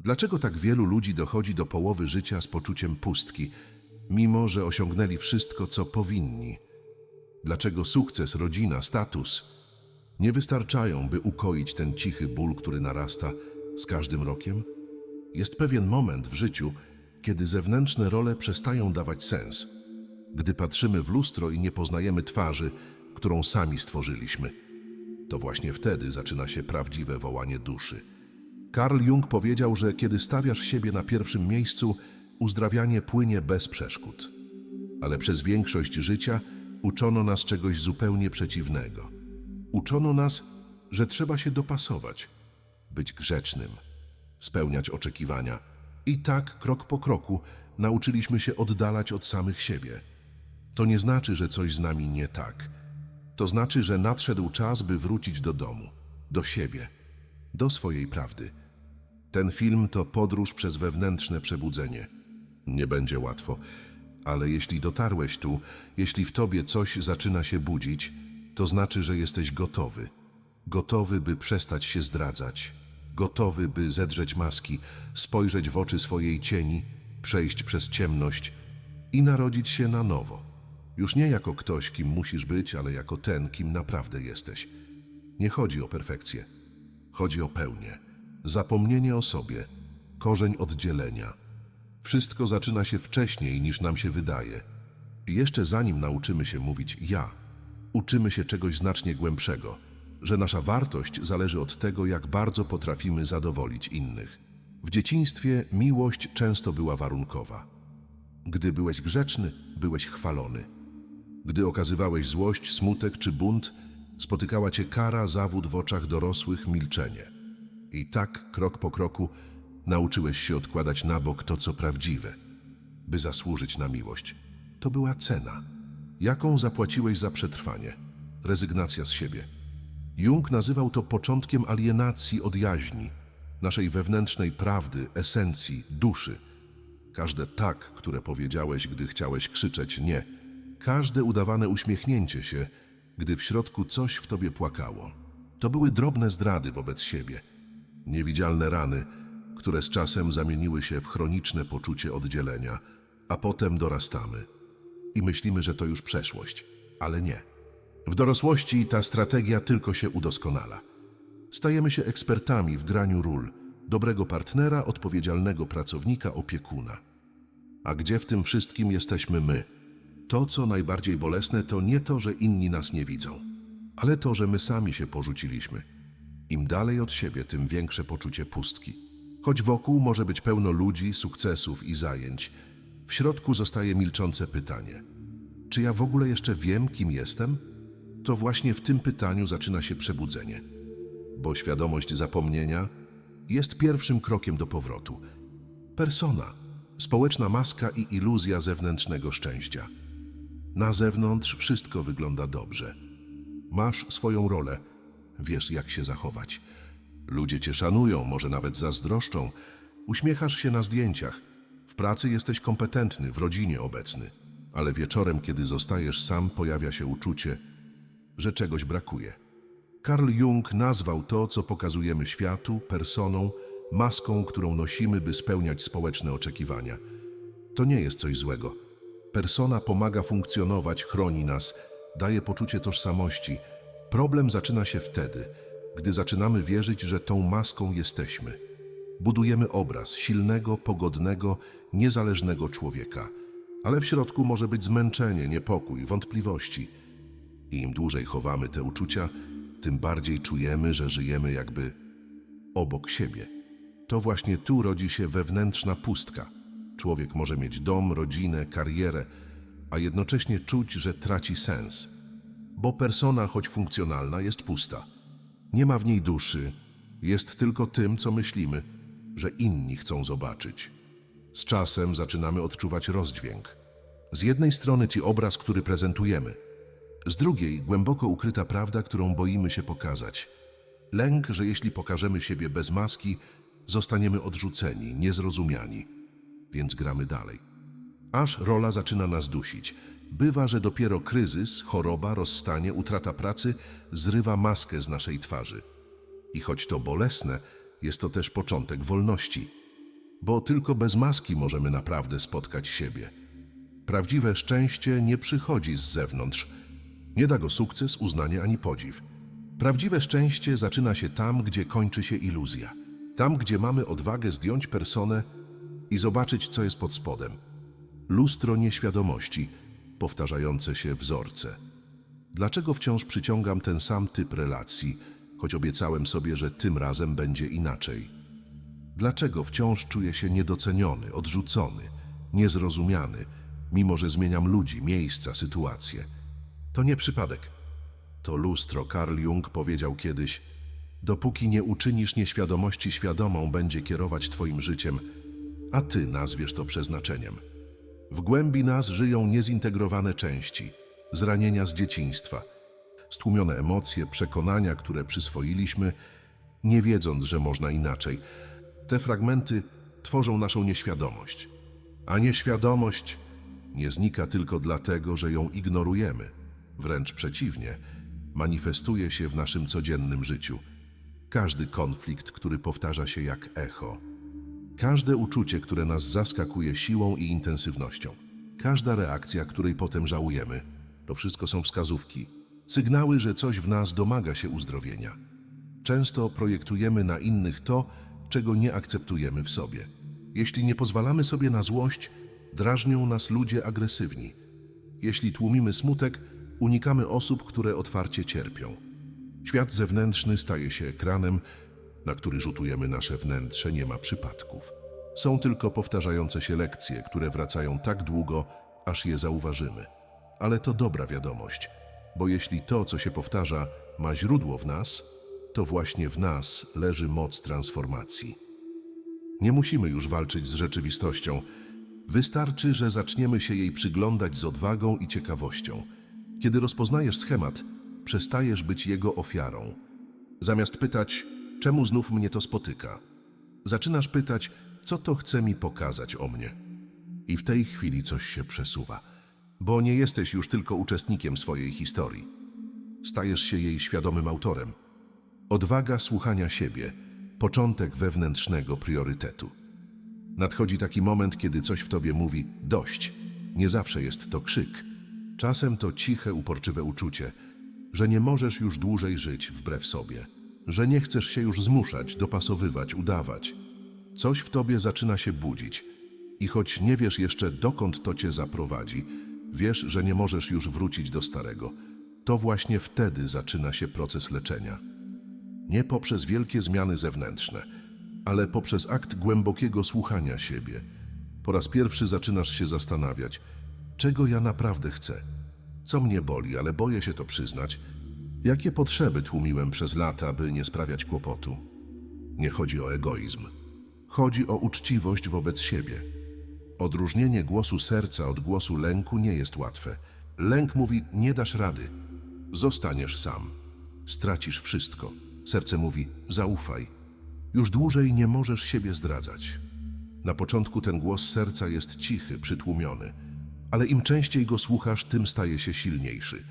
Dlaczego tak wielu ludzi dochodzi do połowy życia z poczuciem pustki, mimo że osiągnęli wszystko, co powinni? Dlaczego sukces, rodzina, status nie wystarczają, by ukoić ten cichy ból, który narasta z każdym rokiem? Jest pewien moment w życiu, kiedy zewnętrzne role przestają dawać sens. Gdy patrzymy w lustro i nie poznajemy twarzy, którą sami stworzyliśmy. To właśnie wtedy zaczyna się prawdziwe wołanie duszy. Carl Jung powiedział, że kiedy stawiasz siebie na pierwszym miejscu, uzdrawianie płynie bez przeszkód. Ale przez większość życia uczono nas czegoś zupełnie przeciwnego. Uczono nas, że trzeba się dopasować, być grzecznym, spełniać oczekiwania. I tak, krok po kroku, nauczyliśmy się oddalać od samych siebie. To nie znaczy, że coś z nami nie tak. To znaczy, że nadszedł czas, by wrócić do domu, do siebie, do swojej prawdy. Ten film to podróż przez wewnętrzne przebudzenie. Nie będzie łatwo, ale jeśli dotarłeś tu, jeśli w tobie coś zaczyna się budzić, to znaczy, że jesteś gotowy. Gotowy, by przestać się zdradzać. Gotowy, by zedrzeć maski, spojrzeć w oczy swojej cieni, przejść przez ciemność i narodzić się na nowo. Już nie jako ktoś, kim musisz być, ale jako ten, kim naprawdę jesteś. Nie chodzi o perfekcję. Chodzi o pełnię, zapomnienie o sobie, korzeń oddzielenia. Wszystko zaczyna się wcześniej niż nam się wydaje. Jeszcze zanim nauczymy się mówić ja, uczymy się czegoś znacznie głębszego, że nasza wartość zależy od tego, jak bardzo potrafimy zadowolić innych. W dzieciństwie miłość często była warunkowa. Gdy byłeś grzeczny, byłeś chwalony. Gdy okazywałeś złość, smutek czy bunt, spotykała cię kara, zawód w oczach dorosłych, milczenie. I tak, krok po kroku, nauczyłeś się odkładać na bok to, co prawdziwe, by zasłużyć na miłość. To była cena. Jaką zapłaciłeś za przetrwanie? Rezygnacja z siebie. Jung nazywał to początkiem alienacji od jaźni, naszej wewnętrznej prawdy, esencji, duszy. Każde tak, które powiedziałeś, gdy chciałeś krzyczeć nie. Każde udawane uśmiechnięcie się, gdy w środku coś w tobie płakało. To były drobne zdrady wobec siebie. Niewidzialne rany, które z czasem zamieniły się w chroniczne poczucie oddzielenia, a potem dorastamy i myślimy, że to już przeszłość, ale nie. W dorosłości ta strategia tylko się udoskonala. Stajemy się ekspertami w graniu ról, dobrego partnera, odpowiedzialnego pracownika, opiekuna. A gdzie w tym wszystkim jesteśmy my? To, co najbardziej bolesne, to nie to, że inni nas nie widzą, ale to, że my sami się porzuciliśmy. Im dalej od siebie, tym większe poczucie pustki. Choć wokół może być pełno ludzi, sukcesów i zajęć, w środku zostaje milczące pytanie: czy ja w ogóle jeszcze wiem, kim jestem? To właśnie w tym pytaniu zaczyna się przebudzenie, bo świadomość zapomnienia jest pierwszym krokiem do powrotu. Persona, społeczna maska i iluzja zewnętrznego szczęścia. Na zewnątrz wszystko wygląda dobrze. Masz swoją rolę, wiesz jak się zachować. Ludzie cię szanują, może nawet zazdroszczą. Uśmiechasz się na zdjęciach. W pracy jesteś kompetentny, w rodzinie obecny. Ale wieczorem, kiedy zostajesz sam, pojawia się uczucie, że czegoś brakuje. Carl Jung nazwał to, co pokazujemy światu, personą, maską, którą nosimy, by spełniać społeczne oczekiwania. To nie jest coś złego. Persona pomaga funkcjonować, chroni nas, daje poczucie tożsamości. Problem zaczyna się wtedy, gdy zaczynamy wierzyć, że tą maską jesteśmy. Budujemy obraz silnego, pogodnego, niezależnego człowieka. Ale w środku może być zmęczenie, niepokój, wątpliwości. I im dłużej chowamy te uczucia, tym bardziej czujemy, że żyjemy jakby obok siebie. To właśnie tu rodzi się wewnętrzna pustka. Człowiek może mieć dom, rodzinę, karierę, a jednocześnie czuć, że traci sens. Bo persona, choć funkcjonalna, jest pusta. Nie ma w niej duszy, jest tylko tym, co myślimy, że inni chcą zobaczyć. Z czasem zaczynamy odczuwać rozdźwięk. Z jednej strony ci obraz, który prezentujemy, z drugiej głęboko ukryta prawda, którą boimy się pokazać. Lęk, że jeśli pokażemy siebie bez maski, zostaniemy odrzuceni, niezrozumiani, więc gramy dalej. Aż rola zaczyna nas dusić. Bywa, że dopiero kryzys, choroba, rozstanie, utrata pracy zrywa maskę z naszej twarzy. I choć to bolesne, jest to też początek wolności. bo tylko bez maski możemy naprawdę spotkać siebie. Prawdziwe szczęście nie przychodzi z zewnątrz. Nie da go sukces, uznanie ani podziw. Prawdziwe szczęście zaczyna się tam, gdzie kończy się iluzja. Tam, gdzie mamy odwagę zdjąć personę i zobaczyć, co jest pod spodem. Lustro nieświadomości, powtarzające się wzorce. Dlaczego wciąż przyciągam ten sam typ relacji, choć obiecałem sobie, że tym razem będzie inaczej? Dlaczego wciąż czuję się niedoceniony, odrzucony, niezrozumiany, mimo że zmieniam ludzi, miejsca, sytuacje? To nie przypadek. To lustro Carl Jung powiedział kiedyś: Dopóki nie uczynisz nieświadomości świadomą, będzie kierować Twoim życiem, a Ty nazwiesz to przeznaczeniem. W głębi nas żyją niezintegrowane części, zranienia z dzieciństwa, stłumione emocje, przekonania, które przyswoiliśmy, nie wiedząc, że można inaczej. Te fragmenty tworzą naszą nieświadomość. A nieświadomość nie znika tylko dlatego, że ją ignorujemy. Wręcz przeciwnie, manifestuje się w naszym codziennym życiu. Każdy konflikt, który powtarza się jak echo. Każde uczucie, które nas zaskakuje siłą i intensywnością. Każda reakcja, której potem żałujemy. To wszystko są wskazówki. Sygnały, że coś w nas domaga się uzdrowienia. Często projektujemy na innych to, czego nie akceptujemy w sobie. Jeśli nie pozwalamy sobie na złość, drażnią nas ludzie agresywni. Jeśli tłumimy smutek, unikamy osób, które otwarcie cierpią. Świat zewnętrzny staje się ekranem, na który rzutujemy nasze wnętrze, nie ma przypadków. Są tylko powtarzające się lekcje, które wracają tak długo, aż je zauważymy. Ale to dobra wiadomość, bo jeśli to, co się powtarza, ma źródło w nas, to właśnie w nas leży moc transformacji. Nie musimy już walczyć z rzeczywistością. Wystarczy, że zaczniemy się jej przyglądać z odwagą i ciekawością. Kiedy rozpoznajesz schemat, przestajesz być jego ofiarą. Zamiast pytać, czemu znów mnie to spotyka, zaczynasz pytać, co to chce mi pokazać o mnie. I w tej chwili coś się przesuwa, bo nie jesteś już tylko uczestnikiem swojej historii. Stajesz się jej świadomym autorem. Odwaga słuchania siebie, początek wewnętrznego priorytetu. Nadchodzi taki moment, kiedy coś w tobie mówi dość. Nie zawsze jest to krzyk. Czasem to ciche, uporczywe uczucie, że nie możesz już dłużej żyć wbrew sobie, że nie chcesz się już zmuszać, dopasowywać, udawać. Coś w tobie zaczyna się budzić i choć nie wiesz jeszcze dokąd to cię zaprowadzi, wiesz, że nie możesz już wrócić do starego. To właśnie wtedy zaczyna się proces leczenia. Nie poprzez wielkie zmiany zewnętrzne, ale poprzez akt głębokiego słuchania siebie. Po raz pierwszy zaczynasz się zastanawiać, czego ja naprawdę chcę, co mnie boli, ale boję się to przyznać, jakie potrzeby tłumiłem przez lata, by nie sprawiać kłopotu. Nie chodzi o egoizm. Chodzi o uczciwość wobec siebie. Odróżnienie głosu serca od głosu lęku nie jest łatwe. Lęk mówi: Nie dasz rady, zostaniesz sam, stracisz wszystko. Serce mówi: Zaufaj, już dłużej nie możesz siebie zdradzać. Na początku ten głos serca jest cichy, przytłumiony, ale im częściej go słuchasz, tym staje się silniejszy.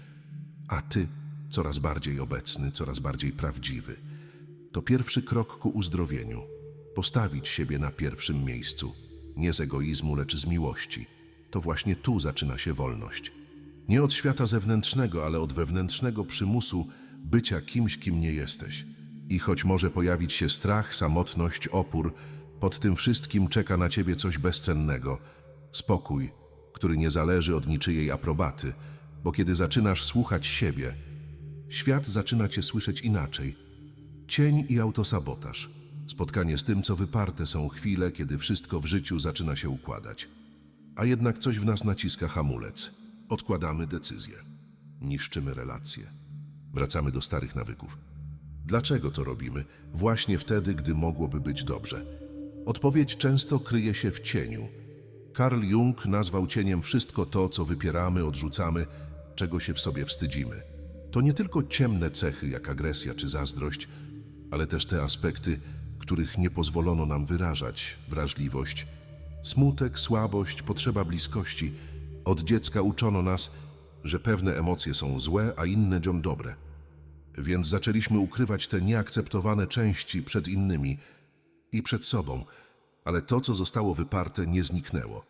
A ty coraz bardziej obecny, coraz bardziej prawdziwy. To pierwszy krok ku uzdrowieniu. Postawić siebie na pierwszym miejscu, nie z egoizmu, lecz z miłości. To właśnie tu zaczyna się wolność. Nie od świata zewnętrznego, ale od wewnętrznego przymusu bycia kimś, kim nie jesteś. I choć może pojawić się strach, samotność, opór, pod tym wszystkim czeka na ciebie coś bezcennego spokój, który nie zależy od niczyjej aprobaty, bo kiedy zaczynasz słuchać siebie, świat zaczyna cię słyszeć inaczej. Cień i autosabotaż. Spotkanie z tym, co wyparte są chwile, kiedy wszystko w życiu zaczyna się układać. A jednak coś w nas naciska hamulec. Odkładamy decyzję. Niszczymy relacje. Wracamy do starych nawyków. Dlaczego to robimy? Właśnie wtedy, gdy mogłoby być dobrze. Odpowiedź często kryje się w cieniu. Carl Jung nazwał cieniem wszystko to, co wypieramy, odrzucamy, czego się w sobie wstydzimy. To nie tylko ciemne cechy, jak agresja czy zazdrość, ale też te aspekty, których nie pozwolono nam wyrażać wrażliwość, smutek, słabość, potrzeba bliskości. Od dziecka uczono nas, że pewne emocje są złe, a inne dzią dobre. Więc zaczęliśmy ukrywać te nieakceptowane części przed innymi i przed sobą, Ale to, co zostało wyparte, nie zniknęło.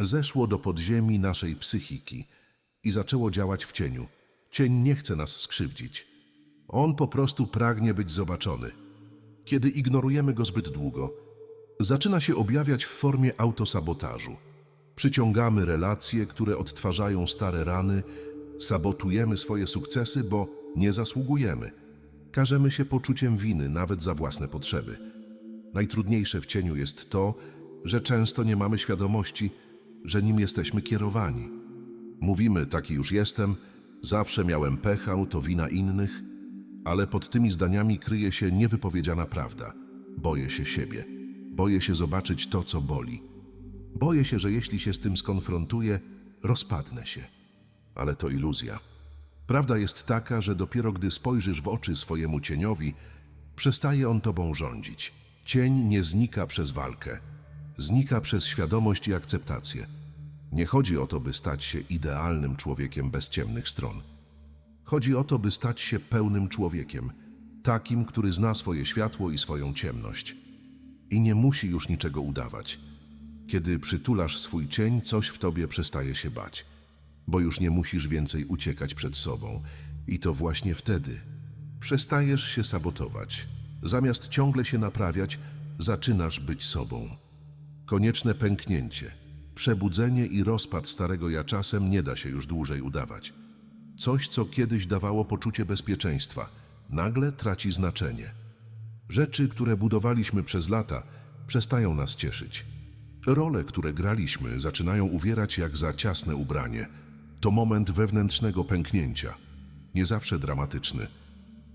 Zeszło do podziemi naszej psychiki i zaczęło działać w cieniu. Cień nie chce nas skrzywdzić. On po prostu pragnie być zobaczony. Kiedy ignorujemy go zbyt długo, zaczyna się objawiać w formie autosabotażu. Przyciągamy relacje, które odtwarzają stare rany, sabotujemy swoje sukcesy, bo nie zasługujemy. Karzemy się poczuciem winy nawet za własne potrzeby. Najtrudniejsze w cieniu jest to, że często nie mamy świadomości, że nim jesteśmy kierowani. Mówimy, taki już jestem, zawsze miałem pecha, to wina innych, ale pod tymi zdaniami kryje się niewypowiedziana prawda. Boję się siebie. Boję się zobaczyć to, co boli. Boję się, że jeśli się z tym skonfrontuję, rozpadnę się. Ale to iluzja. Prawda jest taka, że dopiero gdy spojrzysz w oczy swojemu cieniowi, przestaje on tobą rządzić. Cień nie znika przez walkę, znika przez świadomość i akceptację. Nie chodzi o to, by stać się idealnym człowiekiem bez ciemnych stron. Chodzi o to, by stać się pełnym człowiekiem, takim, który zna swoje światło i swoją ciemność. I nie musi już niczego udawać. Kiedy przytulasz swój cień, coś w tobie przestaje się bać, bo już nie musisz więcej uciekać przed sobą. I to właśnie wtedy przestajesz się sabotować. Zamiast ciągle się naprawiać, zaczynasz być sobą. Konieczne pęknięcie, przebudzenie i rozpad starego ja czasem nie da się już dłużej udawać. Coś, co kiedyś dawało poczucie bezpieczeństwa, nagle traci znaczenie. Rzeczy, które budowaliśmy przez lata, przestają nas cieszyć. Role, które graliśmy, zaczynają uwierać jak za ciasne ubranie. To moment wewnętrznego pęknięcia. Nie zawsze dramatyczny.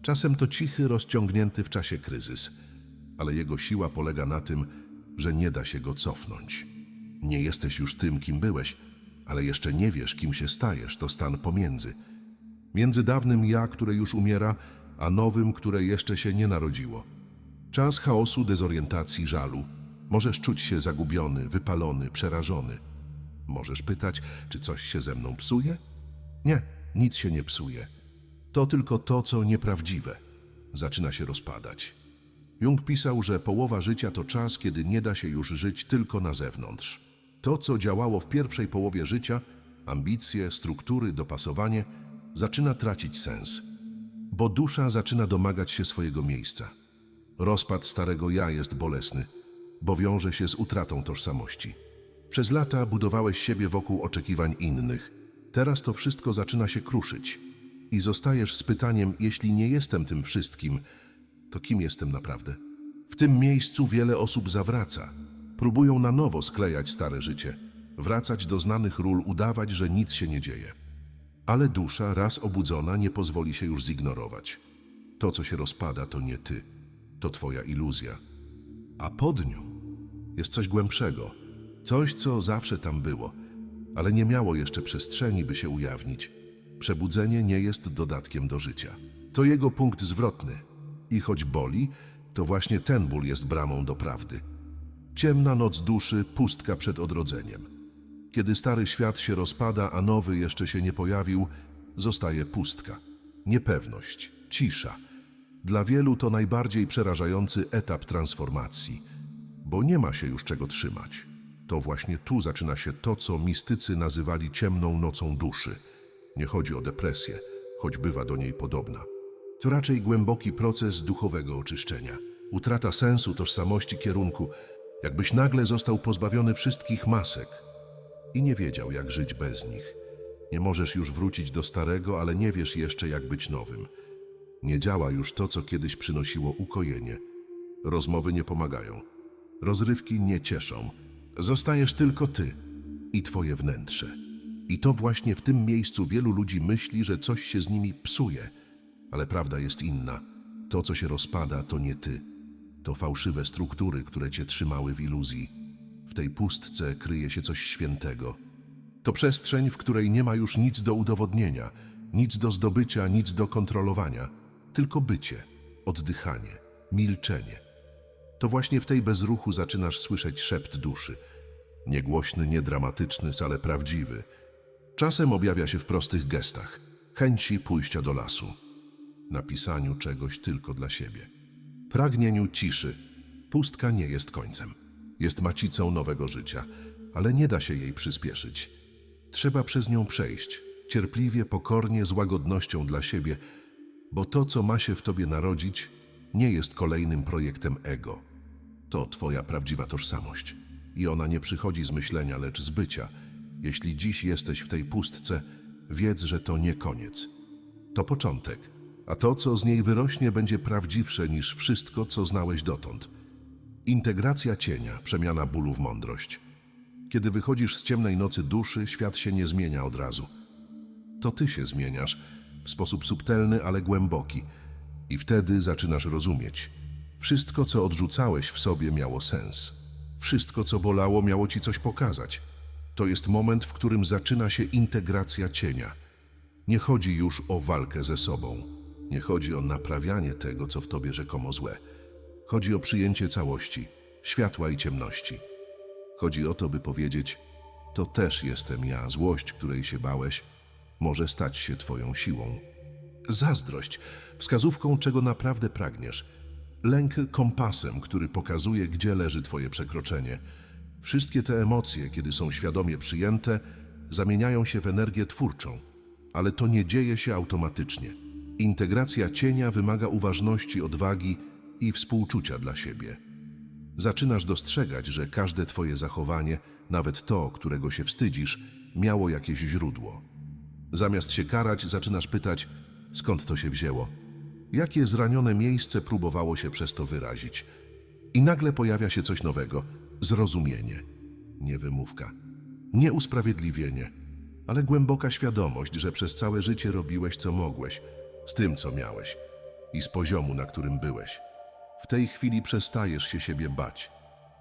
Czasem to cichy, rozciągnięty w czasie kryzys, ale jego siła polega na tym, że nie da się go cofnąć. Nie jesteś już tym, kim byłeś, ale jeszcze nie wiesz, kim się stajesz, to stan pomiędzy. Między dawnym ja, które już umiera, a nowym, które jeszcze się nie narodziło. Czas chaosu, dezorientacji, żalu. Możesz czuć się zagubiony, wypalony, przerażony. Możesz pytać, czy coś się ze mną psuje? Nie, nic się nie psuje. To tylko to, co nieprawdziwe. Zaczyna się rozpadać. Jung pisał, że połowa życia to czas, kiedy nie da się już żyć tylko na zewnątrz. To, co działało w pierwszej połowie życia, ambicje, struktury, dopasowanie, zaczyna tracić sens, bo dusza zaczyna domagać się swojego miejsca. Rozpad starego ja jest bolesny, bo wiąże się z utratą tożsamości. Przez lata budowałeś siebie wokół oczekiwań innych. Teraz to wszystko zaczyna się kruszyć. I zostajesz z pytaniem, jeśli nie jestem tym wszystkim, to kim jestem naprawdę? W tym miejscu wiele osób zawraca. Próbują na nowo sklejać stare życie, wracać do znanych ról, udawać, że nic się nie dzieje. Ale dusza, raz obudzona, nie pozwoli się już zignorować. To, co się rozpada, to nie ty, to twoja iluzja. A pod nią jest coś głębszego, coś, co zawsze tam było, ale nie miało jeszcze przestrzeni, by się ujawnić. Przebudzenie nie jest dodatkiem do życia. To jego punkt zwrotny. I choć boli, to właśnie ten ból jest bramą do prawdy. Ciemna noc duszy, pustka przed odrodzeniem. Kiedy stary świat się rozpada, a nowy jeszcze się nie pojawił, zostaje pustka. Niepewność, cisza. Dla wielu to najbardziej przerażający etap transformacji, bo nie ma się już czego trzymać. To właśnie tu zaczyna się to, co mistycy nazywali ciemną nocą duszy. Nie chodzi o depresję, choć bywa do niej podobna. To raczej głęboki proces duchowego oczyszczenia. Utrata sensu, tożsamości, kierunku, jakbyś nagle został pozbawiony wszystkich masek i nie wiedział, jak żyć bez nich. Nie możesz już wrócić do starego, ale nie wiesz jeszcze, jak być nowym. Nie działa już to, co kiedyś przynosiło ukojenie. Rozmowy nie pomagają. Rozrywki nie cieszą. Zostajesz tylko ty i twoje wnętrze. I to właśnie w tym miejscu wielu ludzi myśli, że coś się z nimi psuje. Ale prawda jest inna. To, co się rozpada, to nie ty. To fałszywe struktury, które cię trzymały w iluzji. W tej pustce kryje się coś świętego. To przestrzeń, w której nie ma już nic do udowodnienia, nic do zdobycia, nic do kontrolowania, tylko bycie, oddychanie, milczenie. To właśnie w tej bezruchu zaczynasz słyszeć szept duszy. Niegłośny, niedramatyczny, ale prawdziwy. Czasem objawia się w prostych gestach, chęci pójścia do lasu, napisaniu czegoś tylko dla siebie, pragnieniu ciszy. Pustka nie jest końcem. Jest macicą nowego życia, ale nie da się jej przyspieszyć. Trzeba przez nią przejść, cierpliwie, pokornie, z łagodnością dla siebie, bo to, co ma się w tobie narodzić, nie jest kolejnym projektem ego. To twoja prawdziwa tożsamość. I ona nie przychodzi z myślenia, lecz z bycia. Jeśli dziś jesteś w tej pustce, wiedz, że to nie koniec. To początek, a to, co z niej wyrośnie, będzie prawdziwsze niż wszystko, co znałeś dotąd. Integracja cienia, przemiana bólu w mądrość. Kiedy wychodzisz z ciemnej nocy duszy, świat się nie zmienia od razu. To ty się zmieniasz w sposób subtelny, ale głęboki. I wtedy zaczynasz rozumieć. Wszystko, co odrzucałeś w sobie, miało sens. Wszystko, co bolało, miało ci coś pokazać. To jest moment, w którym zaczyna się integracja cienia. Nie chodzi już o walkę ze sobą. Nie chodzi o naprawianie tego, co w tobie rzekomo złe. Chodzi o przyjęcie całości, światła i ciemności. Chodzi o to, by powiedzieć: To też jestem ja, złość, której się bałeś, może stać się Twoją siłą. Zazdrość, wskazówką, czego naprawdę pragniesz. Lęk kompasem, który pokazuje, gdzie leży Twoje przekroczenie. Wszystkie te emocje, kiedy są świadomie przyjęte, zamieniają się w energię twórczą, ale to nie dzieje się automatycznie. Integracja cienia wymaga uważności, odwagi i współczucia dla siebie. Zaczynasz dostrzegać, że każde Twoje zachowanie, nawet to, którego się wstydzisz, miało jakieś źródło. Zamiast się karać, zaczynasz pytać, skąd to się wzięło, jakie zranione miejsce próbowało się przez to wyrazić. I nagle pojawia się coś nowego zrozumienie, nie wymówka, nie usprawiedliwienie, ale głęboka świadomość, że przez całe życie robiłeś co mogłeś, z tym co miałeś i z poziomu, na którym byłeś. W tej chwili przestajesz się siebie bać,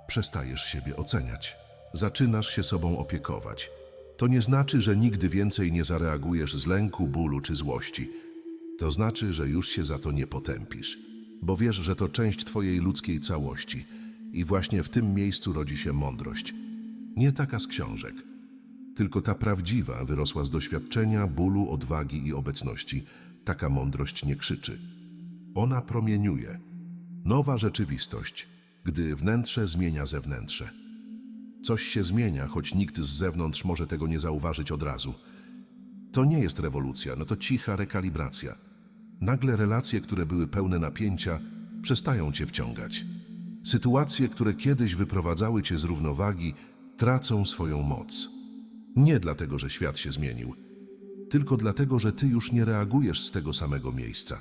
przestajesz siebie oceniać, zaczynasz się sobą opiekować. To nie znaczy, że nigdy więcej nie zareagujesz z lęku, bólu czy złości. To znaczy, że już się za to nie potępisz, bo wiesz, że to część Twojej ludzkiej całości i właśnie w tym miejscu rodzi się mądrość. Nie taka z książek, tylko ta prawdziwa wyrosła z doświadczenia, bólu, odwagi i obecności. Taka mądrość nie krzyczy. Ona promieniuje. Nowa rzeczywistość, gdy wnętrze zmienia zewnętrze. Coś się zmienia, choć nikt z zewnątrz może tego nie zauważyć od razu. To nie jest rewolucja, no to cicha rekalibracja. Nagle relacje, które były pełne napięcia, przestają cię wciągać. Sytuacje, które kiedyś wyprowadzały cię z równowagi, tracą swoją moc. Nie dlatego, że świat się zmienił, tylko dlatego, że ty już nie reagujesz z tego samego miejsca.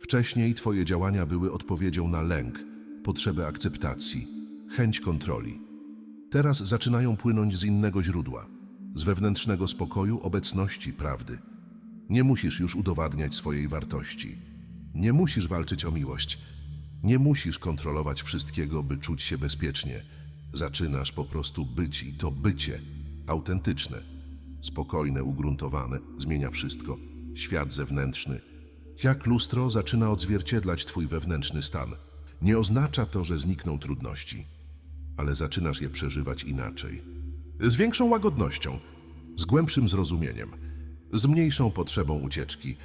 Wcześniej twoje działania były odpowiedzią na lęk, potrzebę akceptacji, chęć kontroli. Teraz zaczynają płynąć z innego źródła, z wewnętrznego spokoju, obecności, prawdy. Nie musisz już udowadniać swojej wartości. Nie musisz walczyć o miłość. Nie musisz kontrolować wszystkiego, by czuć się bezpiecznie. Zaczynasz po prostu być i to bycie autentyczne, spokojne, ugruntowane, zmienia wszystko. Świat zewnętrzny. Jak lustro zaczyna odzwierciedlać twój wewnętrzny stan. Nie oznacza to, że znikną trudności ale zaczynasz je przeżywać inaczej. Z większą łagodnością, z głębszym zrozumieniem, z mniejszą potrzebą ucieczki.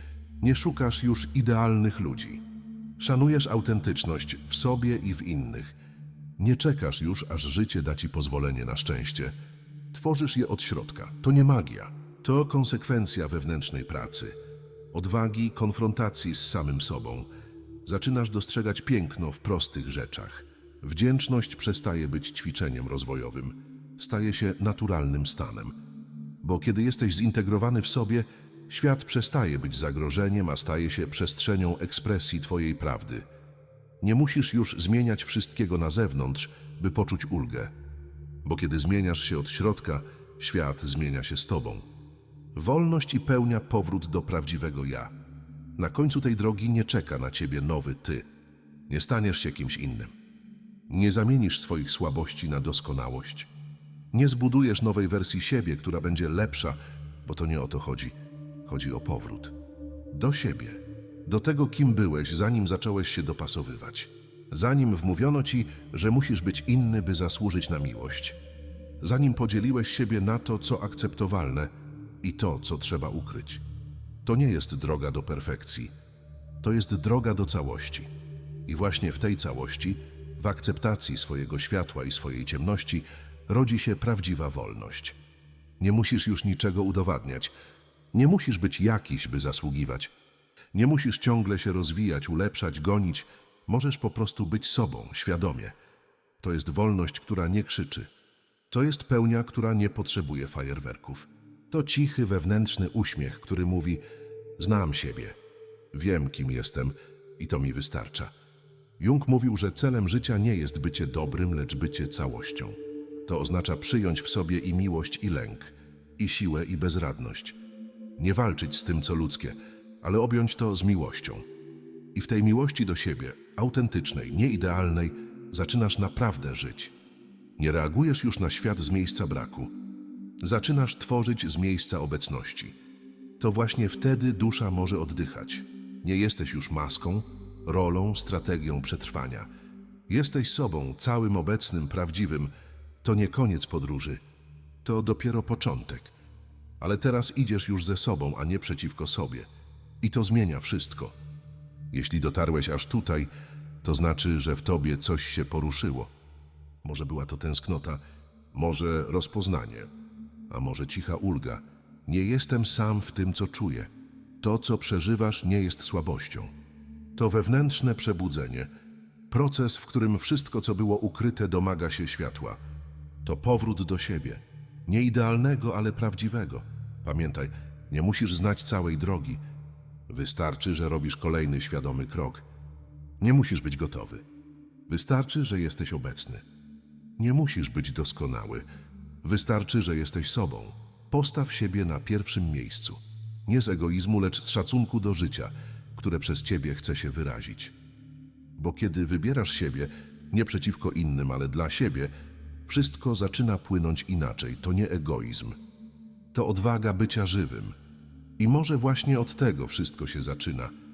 Nie szukasz już idealnych ludzi. Szanujesz autentyczność w sobie i w innych. Nie czekasz już, aż życie da ci pozwolenie na szczęście. Tworzysz je od środka. To nie magia. To konsekwencja wewnętrznej pracy, odwagi, konfrontacji z samym sobą. Zaczynasz dostrzegać piękno w prostych rzeczach. Wdzięczność przestaje być ćwiczeniem rozwojowym, staje się naturalnym stanem. Bo kiedy jesteś zintegrowany w sobie, świat przestaje być zagrożeniem, a staje się przestrzenią ekspresji Twojej prawdy. Nie musisz już zmieniać wszystkiego na zewnątrz, by poczuć ulgę. Bo kiedy zmieniasz się od środka, świat zmienia się z Tobą. Wolność i pełnia powrót do prawdziwego ja. Na końcu tej drogi nie czeka na Ciebie nowy Ty. Nie staniesz się kimś innym. Nie zamienisz swoich słabości na doskonałość. Nie zbudujesz nowej wersji siebie, która będzie lepsza, bo to nie o to chodzi. Chodzi o powrót. Do siebie. Do tego, kim byłeś, zanim zacząłeś się dopasowywać. Zanim wmówiono ci, że musisz być inny, by zasłużyć na miłość. Zanim podzieliłeś siebie na to, co akceptowalne i to, co trzeba ukryć. To nie jest droga do perfekcji. To jest droga do całości. I właśnie w tej całości W akceptacji swojego światła i swojej ciemności rodzi się prawdziwa wolność. Nie musisz już niczego udowadniać. Nie musisz być jakiś, by zasługiwać. Nie musisz ciągle się rozwijać, ulepszać, gonić. Możesz po prostu być sobą, świadomie. To jest wolność, która nie krzyczy. To jest pełnia, która nie potrzebuje fajerwerków. To cichy, wewnętrzny uśmiech, który mówi: Znam siebie, wiem, kim jestem i to mi wystarcza. Jung mówił, że celem życia nie jest bycie dobrym, lecz bycie całością. To oznacza przyjąć w sobie i miłość, i lęk, i siłę, i bezradność. Nie walczyć z tym, co ludzkie, ale objąć to z miłością. I w tej miłości do siebie, autentycznej, nieidealnej, zaczynasz naprawdę żyć. Nie reagujesz już na świat z miejsca braku. Zaczynasz tworzyć z miejsca obecności. To właśnie wtedy dusza może oddychać. Nie jesteś już maską, rolą, strategią przetrwania. Jesteś sobą, całym obecnym, prawdziwym. To nie koniec podróży. To dopiero początek. Ale teraz idziesz już ze sobą, a nie przeciwko sobie. I to zmienia wszystko. Jeśli dotarłeś aż tutaj, to znaczy, że w tobie coś się poruszyło. Może była to tęsknota, może rozpoznanie, a może cicha ulga. Nie jestem sam w tym, co czuję. To, co przeżywasz, nie jest słabością. To wewnętrzne przebudzenie, proces, w którym wszystko, co było ukryte, domaga się światła. To powrót do siebie, nie idealnego, ale prawdziwego. Pamiętaj, nie musisz znać całej drogi. Wystarczy, że robisz kolejny świadomy krok. Nie musisz być gotowy. Wystarczy, że jesteś obecny. Nie musisz być doskonały. Wystarczy, że jesteś sobą. Postaw siebie na pierwszym miejscu. Nie z egoizmu, lecz z szacunku do życia, które przez ciebie chce się wyrazić. Bo kiedy wybierasz siebie, nie przeciwko innym, ale dla siebie, wszystko zaczyna płynąć inaczej. To nie egoizm. To odwaga bycia żywym. I może właśnie od tego wszystko się zaczyna –